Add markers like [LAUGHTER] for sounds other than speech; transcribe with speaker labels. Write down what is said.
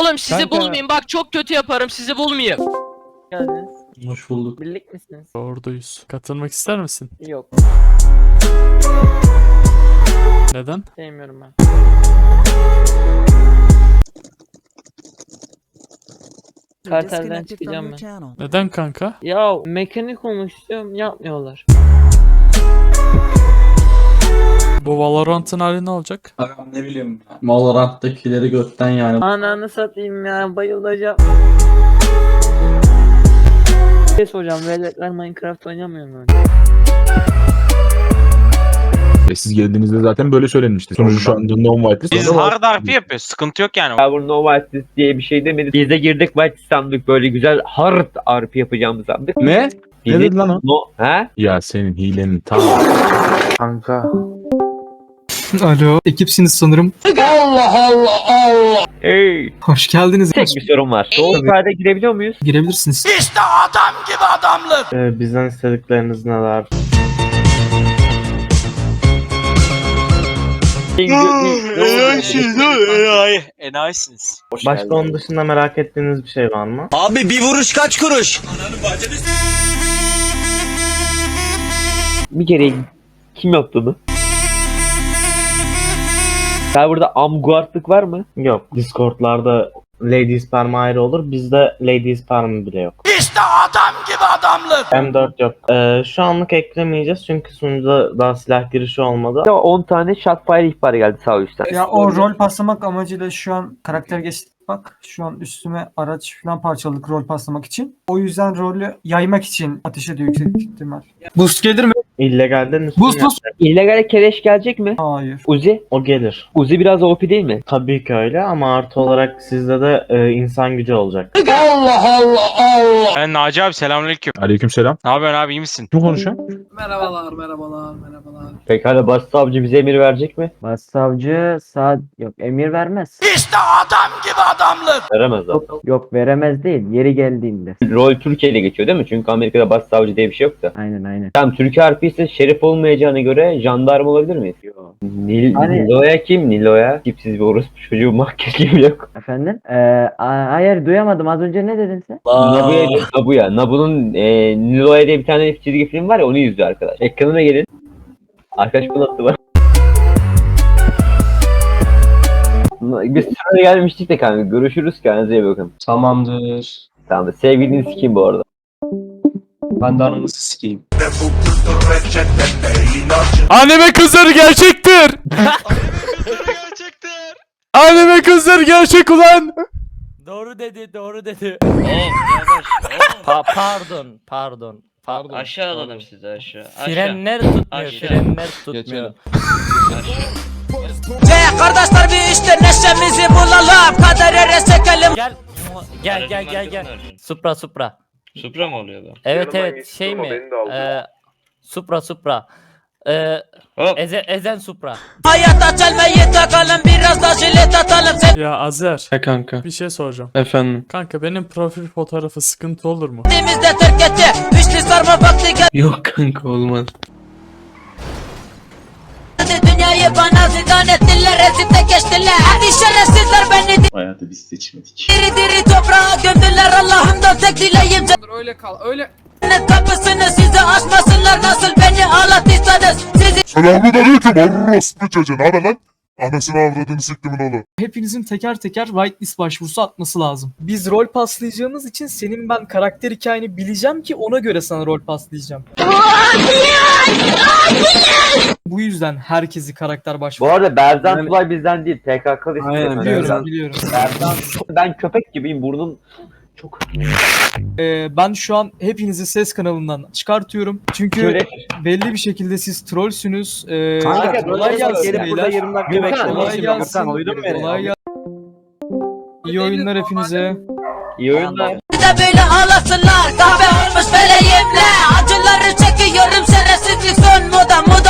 Speaker 1: Oğlum sizi
Speaker 2: Kanka.
Speaker 1: bulmayayım bak çok kötü yaparım sizi bulmayayım.
Speaker 3: geldiniz.
Speaker 2: Hoş bulduk.
Speaker 3: Birlik misiniz?
Speaker 4: Orduyuz. Katılmak ister misin?
Speaker 3: Yok.
Speaker 4: Neden?
Speaker 3: Sevmiyorum ben. Kartelden çıkacağım ben.
Speaker 4: Neden kanka?
Speaker 3: Ya mekanik olmak istiyorum yapmıyorlar.
Speaker 4: Bu Valorant'ın hali ne olacak?
Speaker 2: Agam ne bileyim. Valorant'takileri götten yani.
Speaker 3: Ananı satayım ya bayılacağım. Şey soracağım veletler Minecraft oynamıyor mu?
Speaker 5: E siz geldiğinizde zaten böyle söylenmişti. Sonucu şu anda non whitelist.
Speaker 6: Biz hard RP yapıyoruz. Sıkıntı yok yani.
Speaker 7: Ya bu no whitelist diye bir şey demedik. Biz de girdik whitelist sandık böyle güzel hard RP yapacağımızı sandık.
Speaker 5: Ne? Ne dedi lan o?
Speaker 7: No, he?
Speaker 5: Ya senin hilenin ta.
Speaker 7: Kanka. [LAUGHS]
Speaker 8: Alo, ekipsiniz sanırım.
Speaker 7: Hey.
Speaker 8: Hoş geldiniz.
Speaker 7: Tek bir sorun var. Doğu kayda girebiliyor muyuz?
Speaker 8: Girebilirsiniz.
Speaker 9: Ee, bizden istedikleriniz neler?
Speaker 6: Enayi. Enayisiniz.
Speaker 9: Başka onun dışında merak ettiğiniz bir şey var mı?
Speaker 10: Abi bir vuruş kaç kuruş?
Speaker 7: Bir kere kim yaptı bunu? Serverda amguardlık var mı?
Speaker 9: Yok. Discord'larda Lady Sperm ayrı olur. Bizde Lady Sperm bile yok.
Speaker 10: İşte adam gibi adamlık.
Speaker 9: M4 yok. Ee, şu anlık eklemeyeceğiz çünkü sunucuda daha silah girişi olmadı.
Speaker 7: Ya 10 tane shotfire ihbarı geldi sağ üstten.
Speaker 8: Ya o rol paslamak amacıyla şu an karakter geçtik bak. Şu an üstüme araç falan parçaladık rol paslamak için. O yüzden rolü yaymak için ateş ediyor yüksek ihtimal. Boost gelir mi?
Speaker 9: İllegalden üstüne
Speaker 8: Boost boost.
Speaker 7: İllegal kereş gelecek mi?
Speaker 8: Hayır.
Speaker 7: Uzi?
Speaker 9: o gelir.
Speaker 7: Uzi biraz OP değil mi?
Speaker 9: Tabii ki öyle ama artı olarak sizde de e, insan gücü olacak.
Speaker 6: Ben Naci abi selamünaleyküm.
Speaker 5: Aleyküm selam.
Speaker 6: Ne yapıyorsun abi iyi misin?
Speaker 5: Kim konuşuyor?
Speaker 8: Merhabalar, merhabalar, merhabalar.
Speaker 7: Pekala başsavcı bize emir verecek mi?
Speaker 3: Başsavcı saat yok emir vermez.
Speaker 10: İşte adam gibi adamlık.
Speaker 7: Veremez zaten.
Speaker 3: Yok veremez değil yeri geldiğinde.
Speaker 7: Rol Türkiye ile geçiyor değil mi? Çünkü Amerika'da başsavcı diye bir şey yok da.
Speaker 3: Aynen aynen.
Speaker 7: Tamam Türkiye harfi ise şerif olmayacağına göre jandarma olabilir miyiz? Yok. Nil,
Speaker 3: Hani-
Speaker 7: Nilo'ya kim? Nilo'ya. Tipsiz bir orospu çocuğu makyaj gibi yok.
Speaker 3: Efendim? Ee, a- hayır duyamadım az önce ne dedin sen?
Speaker 7: Nabuya, Nabuya. Nabu'nun e, Nilo'ya diye bir tane çizgi film var ya onu izliyor arkadaş. Ekranına gelin. Arkadaş bu nasıl var? Biz sonra gelmiştik de kanka. Görüşürüz kendinize iyi bakın.
Speaker 2: Tamamdır.
Speaker 7: Tamam sevgilini sikeyim bu arada.
Speaker 2: Ben de ananızı sikeyim. [LAUGHS]
Speaker 4: Anime kızları gerçektir. Anime kızları gerçek ulan.
Speaker 1: Doğru dedi doğru dedi.
Speaker 11: Pa- pardon, pardon.
Speaker 2: Pardon.
Speaker 11: Aşağı alalım sizi aşağı.
Speaker 1: Frenler tutmuyor
Speaker 11: Aşağı.
Speaker 1: frenler tutmuyor.
Speaker 10: kardeşler bir işte neşemizi bulalım. Kadere çekelim.
Speaker 1: Gel gel gel gel gel. Supra supra.
Speaker 11: Supra mı oluyor bu?
Speaker 1: Evet evet şey mi? Ee, supra supra. Ee,
Speaker 11: Hop.
Speaker 1: eze, ezen supra.
Speaker 10: Hayata çelmeyi takalım biraz da jilet atalım.
Speaker 4: Ya Azer
Speaker 2: He kanka.
Speaker 4: bir şey soracağım.
Speaker 2: Efendim.
Speaker 4: Kanka benim profil fotoğrafı sıkıntı olur mu?
Speaker 10: Sevdiğimizde terk etti. Üçlü sarma vakti.
Speaker 2: Yok kanka olmaz.
Speaker 10: Dünyayı bana zindan ettiler. Ezip de geçtiler. Hadi şerefsizler beni
Speaker 2: Hayatı biz seçmedik.
Speaker 10: diri diri toprağa gömdüler. Dileğim.
Speaker 8: Öyle kal, öyle.
Speaker 10: Kapısını size açmasınlar. Nasıl beni ağlattıysanız. Sizi
Speaker 12: Selamun aleyküm orospu çocuğu. Ne haber lan? Anasını avradını siktimin oğlu.
Speaker 8: Hepinizin teker teker whitelist başvurusu atması lazım. Biz rol paslayacağımız için senin ben karakter hikayeni bileceğim ki ona göre sana rol paslayacağım. Bu yüzden herkesi karakter
Speaker 7: Bu
Speaker 8: başvuru.
Speaker 7: arada Berzan Tulay bizden değil. PKK'lı
Speaker 2: Aynen,
Speaker 8: Biliyorum, biliyorum.
Speaker 7: Berzan. Ben köpek gibiyim burnum çok
Speaker 8: Ee, ben şu an hepinizi ses kanalından çıkartıyorum. Çünkü
Speaker 7: şöyle
Speaker 8: belli bir şekilde siz trollsünüz. Ee,
Speaker 7: Kanka,
Speaker 8: kolay gelsin
Speaker 7: gelip burada
Speaker 8: beyler.
Speaker 7: dakika.
Speaker 8: Kolay gelsin. Kolay gelsin. İyi oyunlar hepinize.
Speaker 7: İyi oyunlar.
Speaker 10: de böyle ağlasınlar. Kahve olmuş feleğimle. Acıları çekiyorum. Şerefsizlik son moda moda.